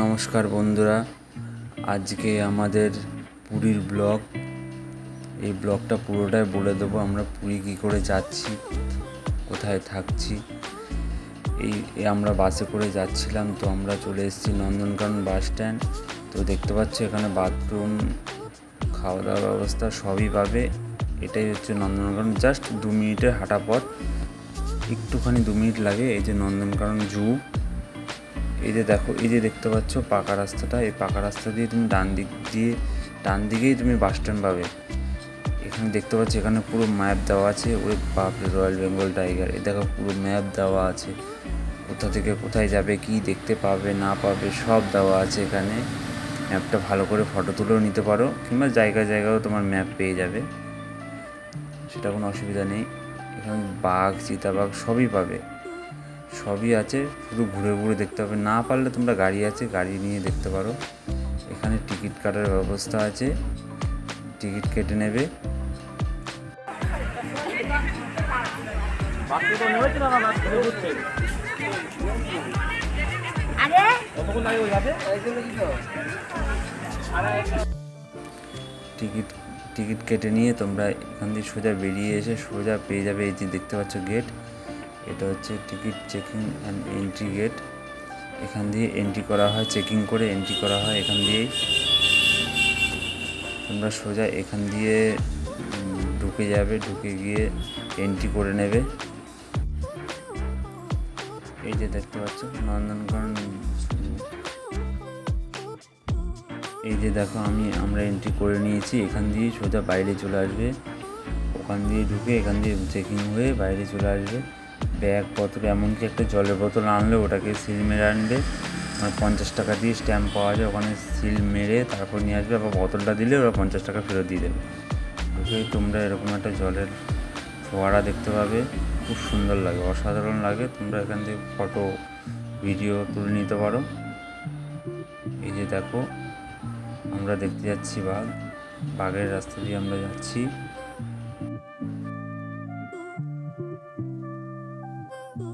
নমস্কার বন্ধুরা। আজকে আমাদের পুরীর ব্লগ। এই ব্লগটা পুরোটাই বলে দেবো, আমরা পুরী কী করে যাচ্ছি, কোথায় থাকছি। এই আমরা বাসে করে যাচ্ছিলাম, তো আমরা চলে এসেছি নন্দনকানন বাস স্ট্যান্ড। তো দেখতে পাচ্ছ এখানে বাথরুম খাওয়া দাওয়ার ব্যবস্থা সবই পাবে। এটাই হচ্ছে নন্দনকানন। জাস্ট দু মিনিটের হাঁটা পথ। একটুখানি দু মিনিট লাগে, এই যে নন্দনকানন জু। এই যে দেখো, এই যে দেখতে পাচ্ছ পাকা রাস্তাটা, এই পাকা রাস্তা দিয়ে তুমি ডান দিক দিয়ে, ডান দিকেই তুমি বাস স্ট্যান্ড পাবে। এখানে দেখতে পাচ্ছ এখানে পুরো ম্যাপ দেওয়া আছে ওই বাপরে রয়্যাল বেঙ্গল টাইগার এ দেখো পুরো ম্যাপ দেওয়া আছে। কোথা থেকে কোথায় যাবে, কি দেখতে পাবে, না পাবে, সব দেওয়া আছে এখানে। ম্যাপটা ভালো করে ফটো তুলেও নিতে পারো, কিংবা জায়গায় জায়গাও তোমার ম্যাপ পেয়ে যাবে। সেটা কোনো অসুবিধা নেই। এখানে বাঘ, চিতাবাঘ সবই পাবে। সবই আছে শুধু ঘুরে ঘুরে দেখতে হবে। না পারলে তোমরা গাড়ি আছে গাড়ি নিয়ে দেখতে পারো। এখানে টিকিট কাটার ব্যবস্থা আছে। টিকিট কেটে নেবে। টিকিট টিকিট কেটে নিয়ে তোমরা এখান দিয়ে সোজা বেরিয়ে এসে সোজা পেয়ে যাবে এই যে দেখতে পাচ্ছ গেট। এটা হচ্ছে ticket checking and entry gate. এখান দিয়ে এন্ট্রি করা হয়, চেকিং করে এন্ট্রি করা হয় এখান দিয়েই তোমরা সোজা এখান দিয়ে ঢুকে যাবে, ঢুকে গিয়ে এন্ট্রি করে নেবে। এই যে দেখতে পাচ্ছ, নন্দনকানন এই যে দেখো, আমি, আমরা এন্ট্রি করে নিয়েছি। এখান দিয়ে সোজা বাইরে চলে আসবে। ওখান দিয়ে ঢুকে এখান দিয়ে চেকিং হয়ে বাইরে চলে আসবে। ব্যাগ পত্র, এমনকি একটা জলের বোতল আনলে ওটাকে সিল মেরে আনবে। মানে পঞ্চাশ টাকা দিয়ে স্ট্যাম্প পাওয়া যায়, ওখানে সিল মেরে তারপর নিয়ে আসবে, আবার বোতলটা দিলে ওরা পঞ্চাশ টাকা ফেরত দিয়ে দেবে। ঢুকেই তোমরা এরকম একটা জলের ফোয়ারা দেখতে পাবে, খুব সুন্দর লাগে, অসাধারণ লাগে। তোমরা এখান থেকে ফটো ভিডিও তুলে নিতে পারো। এই যে দেখো, আমরা দেখতে যাচ্ছি বাঘ, বাঘের রাস্তা দিয়ে আমরা যাচ্ছি।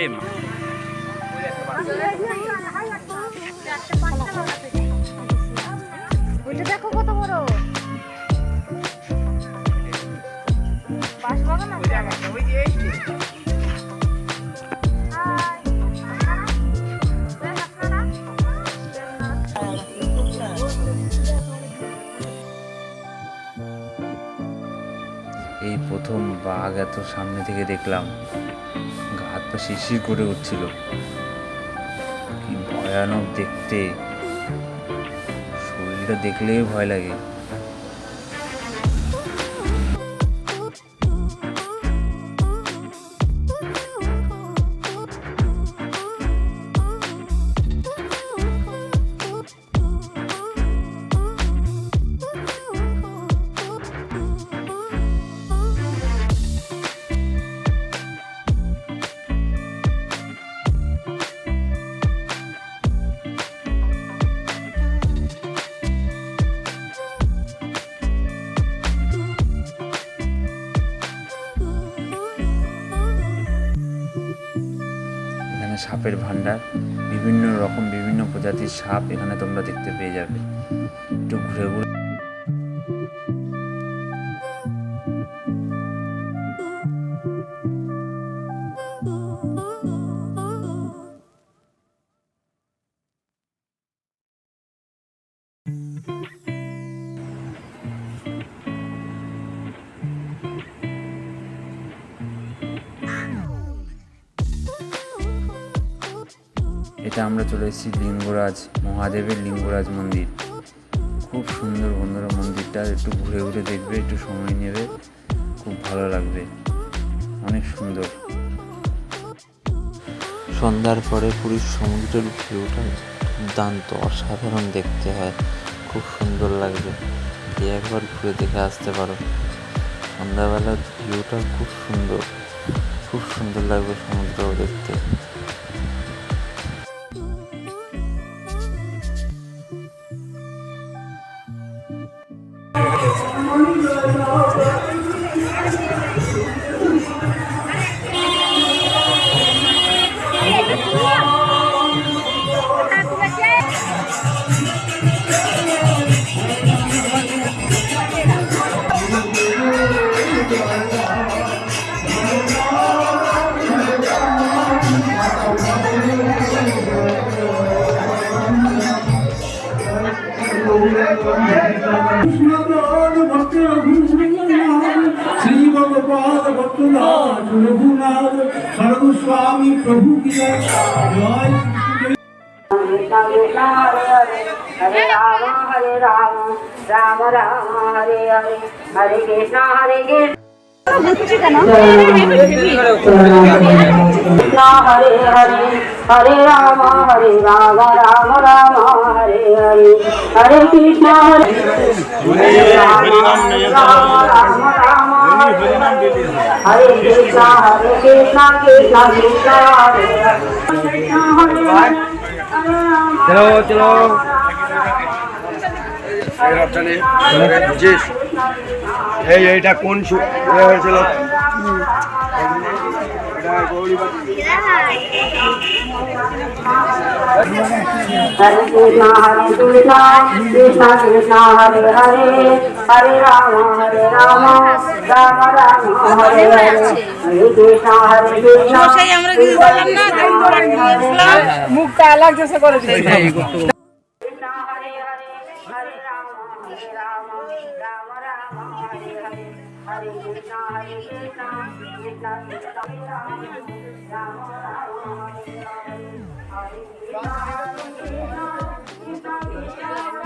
এই মা। ওইটা দেখো কত বাঘ এত সামনে থেকে দেখলাম। হাত পা শিরশির করে উঠছিল। কি ভয়ানক দেখতে। শরীরটা দেখলেই ভয় লাগে। সাপের ভান্ডার বিভিন্ন রকম বিভিন্ন প্রজাতির সাপ এখানে তোমরা দেখতে পেয়ে যাবে। একটু ঘুরে ঘুরে এটা আমরা চলে এসেছি লিঙ্গরাজ, মহাদেবের লিঙ্গরাজ মন্দির। খুব সুন্দর বন্ধুরা মন্দিরটা, একটু ঘুরে ঘুরে দেখবে, একটু সময় নেবে, খুব ভালো লাগবে। অনেক সুন্দর। সন্ধ্যার পরে পুরীর সমুদ্রের ভিউটা দুর্দান্ত, অসাধারণ দেখতে হয়। খুব সুন্দর লাগবে। গিয়ে একবার ঘুরে দেখে আসতে পারো। সন্ধ্যাবেলার ভিউটা খুব সুন্দর। খুব সুন্দর লাগবে সমুদ্র দেখতে। श्री भगवान भक्तनाथ रघुनाथ सर्वस्वामी प्रभु की जय जय হরে রাম হরে রাম রাম রাম হরে হরে হরে কৃষ্ণ হরে কৃষ্ণ বুঝছি কেন কৃষ্ণ হরে হরে হরে রাম হরে রাম রাম রাম হরে হরে হরে কৃষ্ণ হরে কৃষ্ণ হরে কৃষ্ণ কৃষ্ণ কৃষ্ণ হরে চলো চলো এই এইটা কোন ইয়ে হয়েছিল हरे कृष्णा हरे कृष्णा कृष्णा कृष्णा हरे हरे हरे राम हरे राम राम राम हरे हरे हरे कृष्णा हरे कृष्णा আমরা কি বললাম না মুখটা আলাগ জেসে করে দিয়েছে Hare Krishna, Hare Krishna, Krishna Krishna, Ram Ram Hare Hare, Hare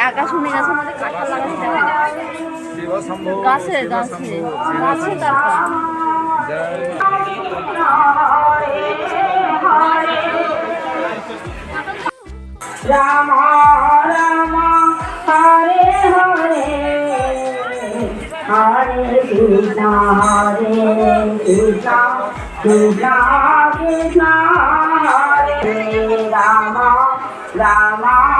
আকাশ মনে গাছের মধ্যে কাঁঠাল লাগাতে হয় গাছে গাছে গাছে তারপর Rama Rama Hare Hare Hare Krishna Hare Krishna Krishna Krishna Hare Rama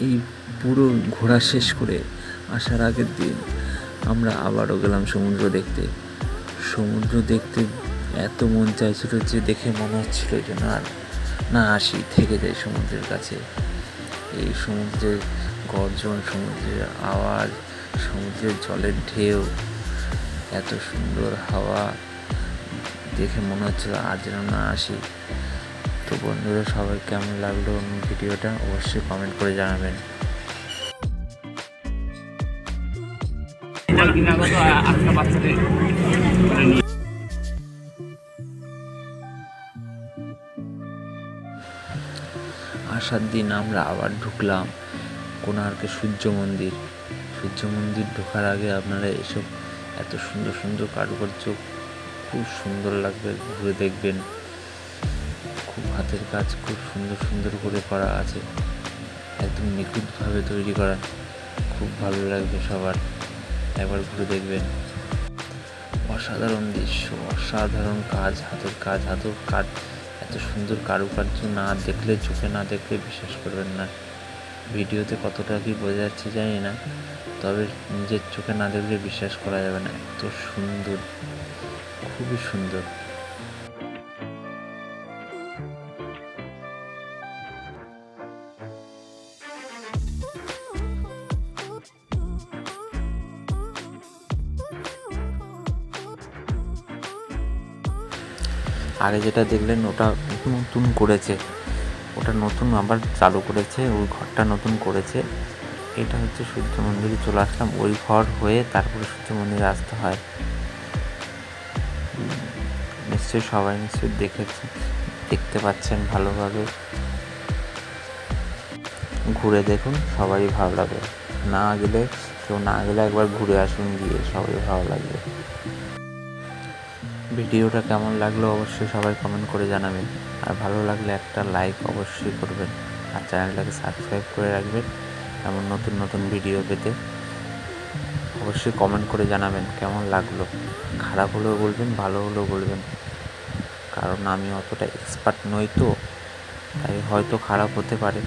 এই পুরো ঘোরা শেষ করে আসার আগের দিন আমরা আবারও গেলাম সমুদ্র দেখতে। সমুদ্র দেখতে এত মন চাইছিল যে দেখে মনে হচ্ছিল যে না না আসি, থেকে যাই সমুদ্রের কাছে। এই সমুদ্রের গর্জন, সমুদ্রের আওয়াজ, সমুদ্রের জলের ঢেউ, এত সুন্দর হাওয়া দেখে মনে হচ্ছিল আজ না আসি। তো বন্ধুরা, সবাই কেমন লাগল ভিডিওটা অবশ্যই কমেন্ট করে জানাবেন। আসার দিন আমরা আবার ঢুকলাম। কোণার্কে সূর্য মন্দির। সূর্য মন্দির ঢোকার আগে আপনারা এসব এত সুন্দর সুন্দর কারুকার্য খুব সুন্দর লাগবে, ঘুরে দেখবেন। খুব হাতের কাজ, খুব সুন্দর সুন্দর করে করা আছে। একদম নিখুঁতভাবে তৈরি করা। খুব ভালো লাগবে সবার। একবার ঘুরে দেখবেন। অসাধারণ দৃশ্য, অসাধারণ কাজ, হাতের কাজ হাতের কাজ। এত সুন্দর কারুকার্য না দেখলে, চোখে না দেখলে বিশ্বাস করবেন না। ভিডিওতে কতটা কি বোঝা যাচ্ছে জানি না, তবে নিজের চোখে না দেখলে বিশ্বাস করা যাবে না। এত সুন্দর, খুবই সুন্দর। আগে যেটা দেখলেন ওটা নতুন করেছে। ওটা নতুন আবার চালু করেছে, ওই ঘরটা নতুন করেছে। এটা হচ্ছে সূর্য মন্দিরে চলে আসলাম। ওই ঘর হয়ে তারপরে সূর্য মন্দিরে আসতে হয়। নিশ্চয়ই সবাই নিশ্চয়ই দেখেছে, দেখতে পাচ্ছেন ভালোভাবে। ঘুরে দেখুন, সবারই ভালো লাগবে। না গেলে, কেউ না গেলে একবার ঘুরে আসুন গিয়ে সবাই ভালো লাগবে। ভিডিওটা কেমন লাগল অবশ্যই সবাই কমেন্ট করে জানাবেন। আর ভালো লাগলে একটা লাইক অবশ্যই করবেন। আর চ্যানেলটাকে সাবস্ক্রাইব করে রাখবেন এমন নতুন নতুন ভিডিও পেতে। অবশ্যই কমেন্ট করে জানাবেন কেমন লাগল। খারাপ হলেও বলবেন, ভালো হলেও বলবেন। কারণ আমি অতটা এক্সপার্ট নই তো, তাই হয়তো খারাপ হতে পারে।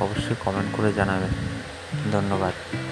অবশ্যই কমেন্ট করে জানাবেন। ধন্যবাদ।